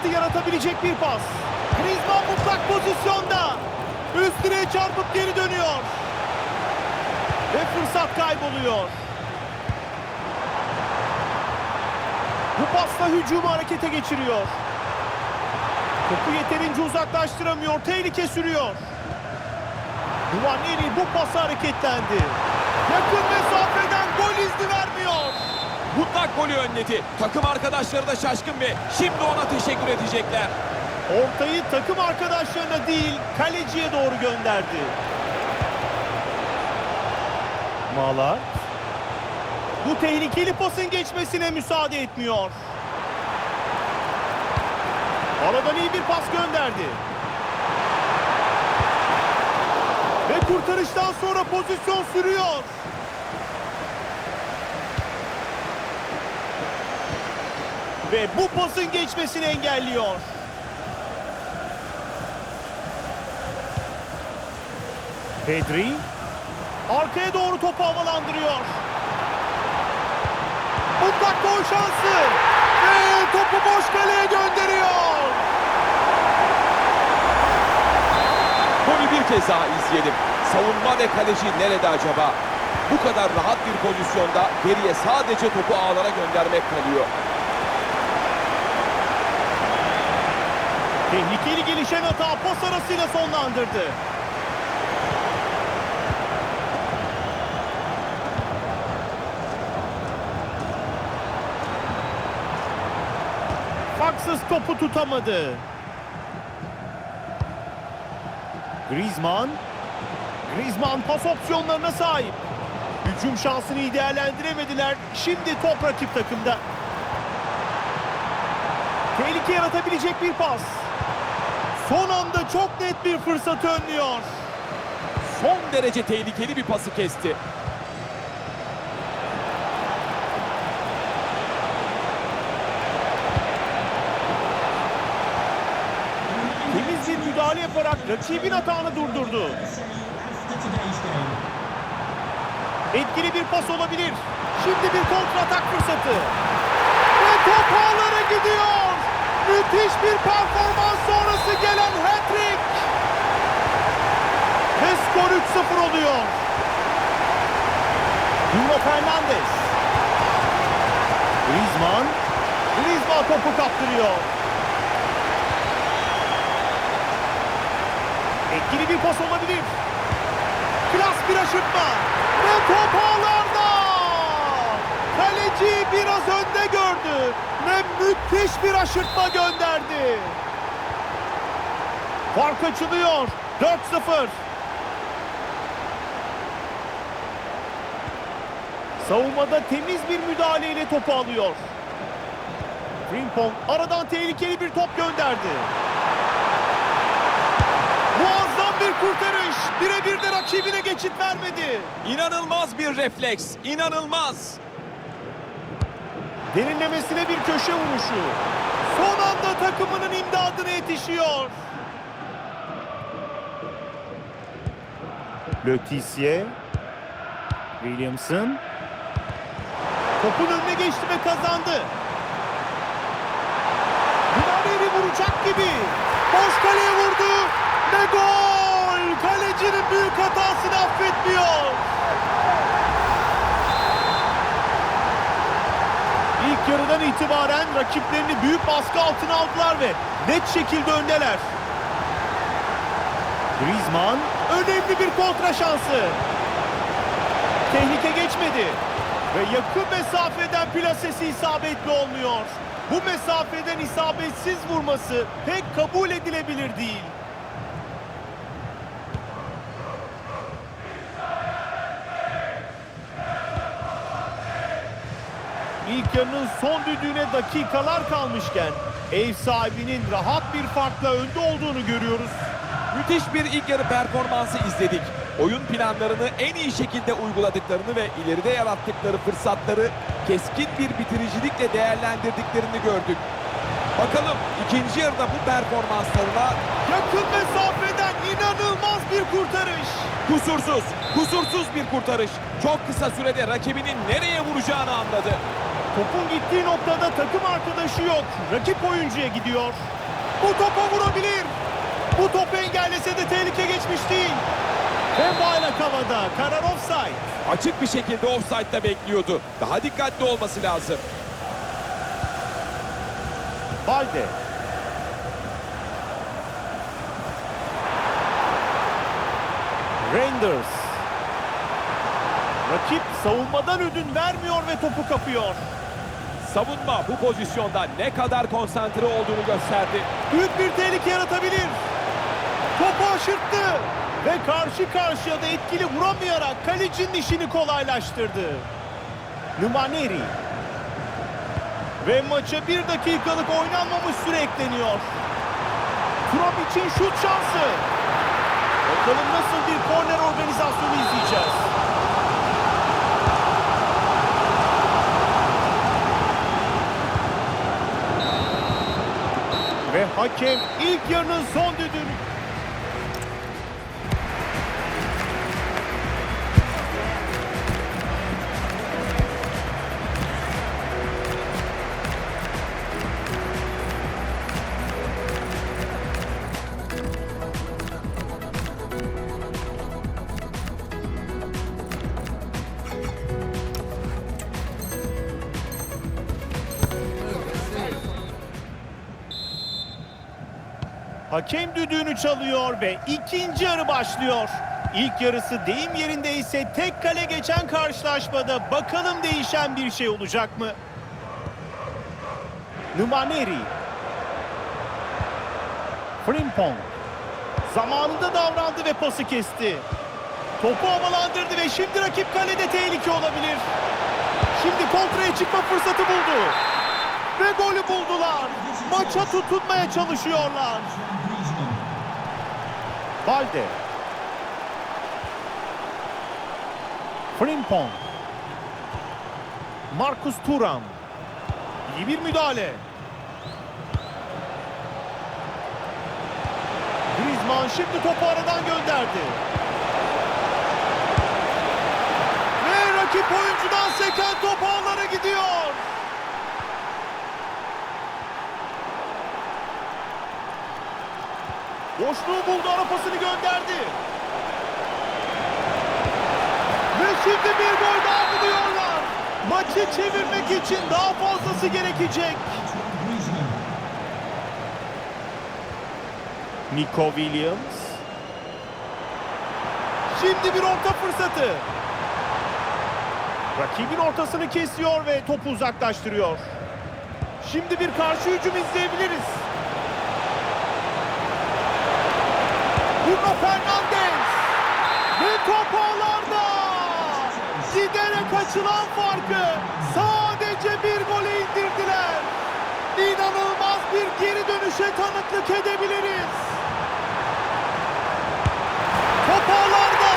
fırsatı yaratabilecek bir pas. Griezmann mutlak pozisyonda. Üst direğe çarpıp geri dönüyor. Ve fırsat kayboluyor. Bu pasla hücumu harekete geçiriyor. Topu yeterince uzaklaştıramıyor. Tehlike sürüyor. Duvaneri bu pası hareketlendi. Yakın mesafeden gol izni vermiyor. Mutlak golü önledi. Takım arkadaşları da şaşkın ve şimdi ona teşekkür edecekler. Ortayı takım arkadaşlarına değil kaleciye doğru gönderdi. Malar. Bu tehlikeli pasın geçmesine müsaade etmiyor. Aradan iyi bir pas gönderdi. Ve kurtarıştan sonra pozisyon sürüyor. Ve bu pasın geçmesini engelliyor. Pedri arkaya doğru topu havalandırıyor. Mutlak gol şansı ve topu boş kaleye gönderiyor. Golü bir kez daha izleyelim. Savunma ve kaleci nerede acaba? Bu kadar rahat bir pozisyonda geriye sadece topu ağlara göndermek kalıyor. Tehlikeli gelişen hata pas arasıyla sonlandırdı. Faksız topu tutamadı. Griezmann. Griezmann pas opsiyonlarına sahip. Hücum şansını iyi değerlendiremediler. Şimdi top rakip takımda. Tehlike yaratabilecek bir pas. Son anda çok net bir fırsat önlüyor. Son derece tehlikeli bir pası kesti. Temiz bir müdahale yaparak rakibin hatanı durdurdu. Etkili bir pas olabilir. Şimdi bir kontratak fırsatı. Ve top ağlara gidiyor. Müthiş bir performans sonrası gelen hat-trick. Ve skor 3-0 oluyor. Bruno Fernandes. Griezmann. Griezmann topu kaptırıyor. Etkili bir pas olabilir. Klas bir aşırtma. Ve top ağlarda. Kaleci biraz önde gördü. Ve müthiş bir aşırtma gönderdi. Fark açılıyor. 4-0. Savunmada temiz bir müdahaleyle topu alıyor. Frimpong aradan tehlikeli bir top gönderdi. Muazzam bir kurtarış. Birebir de rakibine geçit vermedi. İnanılmaz bir refleks. İnanılmaz. Derinlemesine bir köşe vuruşu. Son anda takımının imdadına yetişiyor. Lötissier. Williamson. Topun önüne geçti ve kazandı. Gnabry vuracak gibi. Boş kaleye vurdu. Ve gol! Kalecinin büyük hatasını affetmiyor. İlk yarıdan itibaren rakiplerini büyük baskı altına aldılar ve net şekilde öndeler. Griezmann önemli bir kontra şansı. Tehlike geçmedi ve yakın mesafeden plasesi isabetli olmuyor. Bu mesafeden isabetsiz vurması pek kabul edilebilir değil. İlk yarının son düdüğüne dakikalar kalmışken ev sahibinin rahat bir farkla önde olduğunu görüyoruz. Müthiş bir ilk yarı performansı izledik. Oyun planlarını en iyi şekilde uyguladıklarını ve ileride yarattıkları fırsatları keskin bir bitiricilikle değerlendirdiklerini gördük. Bakalım ikinci yarıda bu performanslarına Yakın mesafeden inanılmaz bir kurtarış. kusursuz, kusursuz bir kurtarış. Çok kısa sürede rakibinin nereye vuracağını anladı. Topun gittiği noktada takım arkadaşı yok. Rakip oyuncuya gidiyor. Bu topa vurabilir. Bu topu engellese de tehlike geçmiş değil. Ve bayrak havada. Karar offside. Açık bir şekilde offside'da bekliyordu. Daha dikkatli olması lazım. Balde. Rangers. Rakip savunmadan ödün vermiyor ve topu kapıyor. Savunma bu pozisyonda ne kadar konsantre olduğunu gösterdi. Büyük bir tehlike yaratabilir. Topu aşırttı. Ve karşı karşıya da etkili vuramayarak kalecinin işini kolaylaştırdı. Numaneri. Ve maça bir dakikalık oynanmamış süre ekleniyor. Turam için şut şansı. Bakalım nasıl bir korner organizasyonu izleyeceğiz. Ve hakem ilk yarının son düdüğünü Hakem düdüğünü çalıyor ve ikinci yarı başlıyor. İlk yarısı deyim yerinde ise tek kale geçen karşılaşmada bakalım değişen bir şey olacak mı? Numaneri. Frimpong. Zamanında davrandı ve pası kesti. Topu havalandırdı ve şimdi rakip kalede tehlike olabilir. Şimdi kontraya çıkma fırsatı buldu. Ve golü buldular. Maça tutunmaya çalışıyorlar. Valde. Frimpong. Marcus Thuram. İyi bir müdahale. Griezmann şimdi topu aradan gönderdi. Ve rakip oyuncudan seken top ağlara gidiyor. Boşluğu buldu, ara gönderdi. Ve şimdi bir gol daha buluyorlar. Maçı çevirmek için daha fazlası gerekecek. Nico Williams. Şimdi bir orta fırsatı. Rakibin ortasını kesiyor ve topu uzaklaştırıyor. Şimdi bir karşı hücum izleyebiliriz. Bruno Fernandes. Ve top ağlarda. Giderek açılan farkı sadece bir gole indirdiler. İnanılmaz bir geri dönüşe tanıklık edebiliriz. Top ağlarda.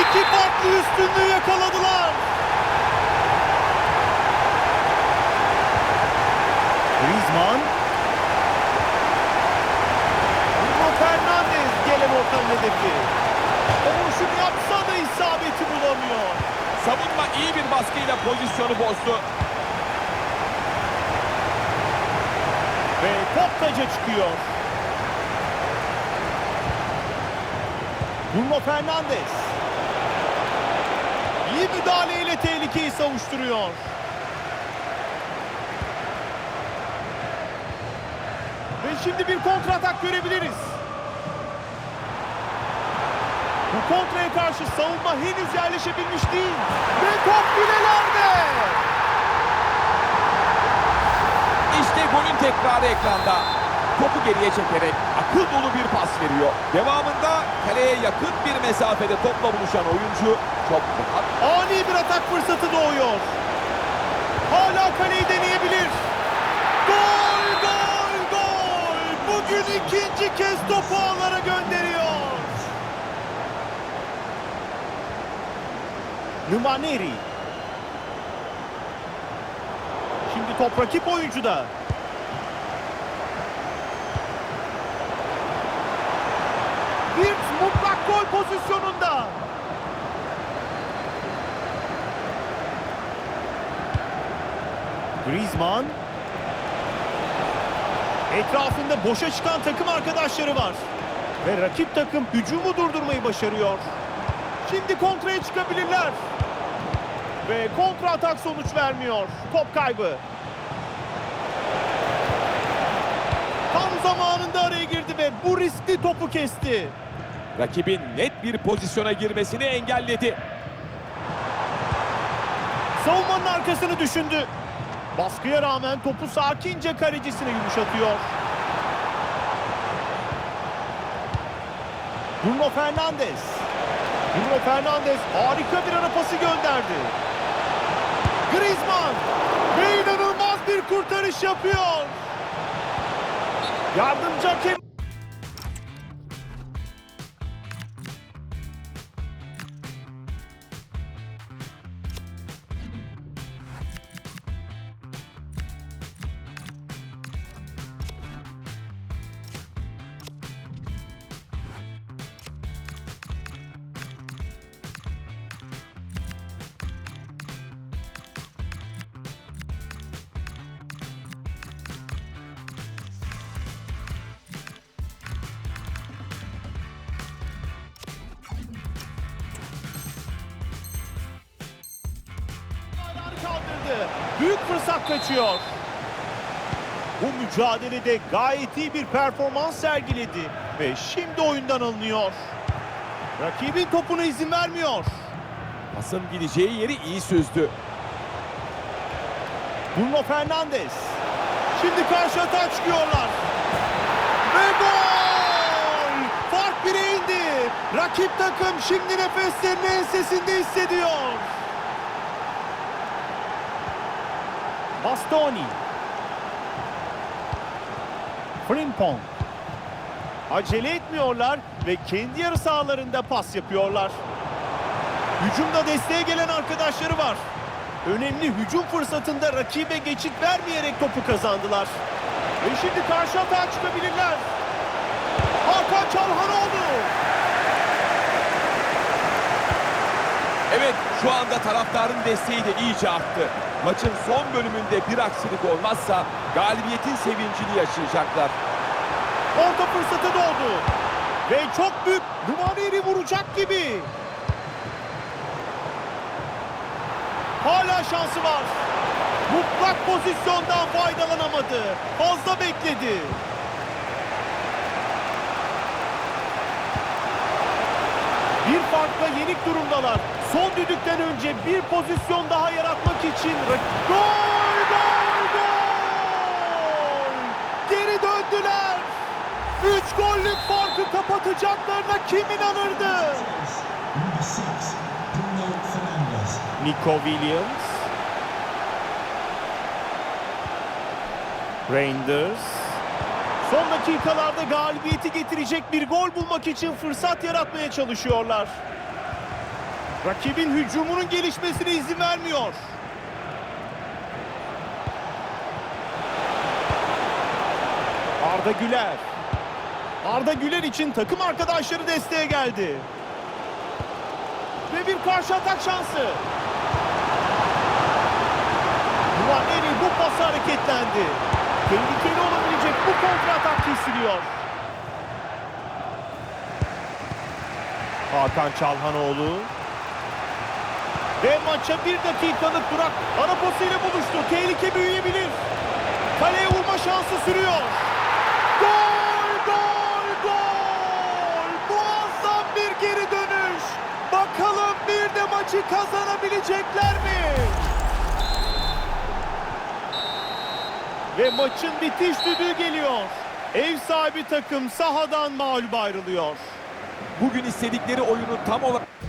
İki farklı üstünlüğü yakaladılar. Griezmann. Bruno Fernandes ortanın hedefi. O yapsa da isabeti bulamıyor. Savunma iyi bir baskıyla pozisyonu bozdu. Ve top taca çıkıyor. Bruno Fernandes. İyi müdahaleyle tehlikeyi savuşturuyor. Ve şimdi bir kontratak görebiliriz. Bu kontraya karşı savunma henüz yerleşebilmiş değil. Ve top filelerde. İşte golün tekrarı ekranda. Topu geriye çekerek akıl dolu bir pas veriyor. Devamında kaleye yakın bir mesafede topla buluşan oyuncu çok rahat Ani bir atak fırsatı doğuyor. Hala kaleyi deneyebilir. Gol, gol, gol. Bugün ikinci kez topu ağlara gönderiyor. Numaneri. Şimdi top rakip oyuncuda. Wirtz mutlak gol pozisyonunda. Griezmann. Etrafında boşa çıkan takım arkadaşları var. Ve rakip takım hücumu durdurmayı başarıyor. Şimdi kontraya çıkabilirler. Ve kontra atak sonuç vermiyor. Top kaybı. Tam zamanında araya girdi ve bu riskli topu kesti. Rakibin net bir pozisyona girmesini engelledi. Savunmanın arkasını düşündü. Baskıya rağmen topu sakince kalecisine yumuşatıyor. Bruno Fernandes. Bruno Fernandes harika bir ara pası gönderdi. Griezmann ve inanılmaz bir kurtarış yapıyor. Yardımcı hakem kaldırdı. Büyük fırsat kaçıyor. Bu mücadelede gayet iyi bir performans sergiledi ve şimdi oyundan alınıyor. Rakibin topuna izin vermiyor. Pasın gideceği yeri iyi süzdü. Bruno Fernandes. Şimdi karşı atağa çıkıyorlar. Ve gol! Fark bire indi. Rakip takım şimdi nefeslerini ensesinde hissediyor. Bastoni. Frimpong. Acele etmiyorlar ve kendi yarı sahalarında pas yapıyorlar. Hücumda desteğe gelen arkadaşları var. Önemli hücum fırsatında rakibe geçit vermeyerek topu kazandılar. Ve şimdi karşı atağa çıkabilirler. Hakan Çalhanoğlu. Evet şu anda taraftarın desteği de iyice arttı. Maçın son bölümünde bir aksilik olmazsa galibiyetin sevincini yaşayacaklar. Orta fırsatı doğdu. Ve çok büyük Numaneri vuracak gibi. Hala şansı var. Mutlak pozisyondan faydalanamadı. Fazla bekledi. Bir farkla yenik durumdalar. Son düdükten önce bir pozisyon daha yaratmak için gol gol gol! Geri döndüler. Üç gollük farkı kapatacaklarına kim inanırdı? Nico Williams. Reinders. Son dakikalarda galibiyeti getirecek bir gol bulmak için fırsat yaratmaya çalışıyorlar. Rakibin hücumunun gelişmesine izin vermiyor. Arda Güler. Arda Güler için takım arkadaşları desteğe geldi. Ve bir karşı atak şansı. Muameri bu pası hareketlendi. Tehlikeli olabilecek bu kontra atak kesiliyor. Hakan Çalhanoğlu. Ve maça bir dakikalık durak ara pasıyla buluştu. Tehlike büyüyebilir. Kaleye vurma şansı sürüyor. Gol, gol, gol! Muazzam bir geri dönüş. Bakalım bir de maçı kazanabilecekler mi? Ve maçın bitiş düdüğü geliyor. Ev sahibi takım sahadan mağlup ayrılıyor. Bugün istedikleri oyunu tam olarak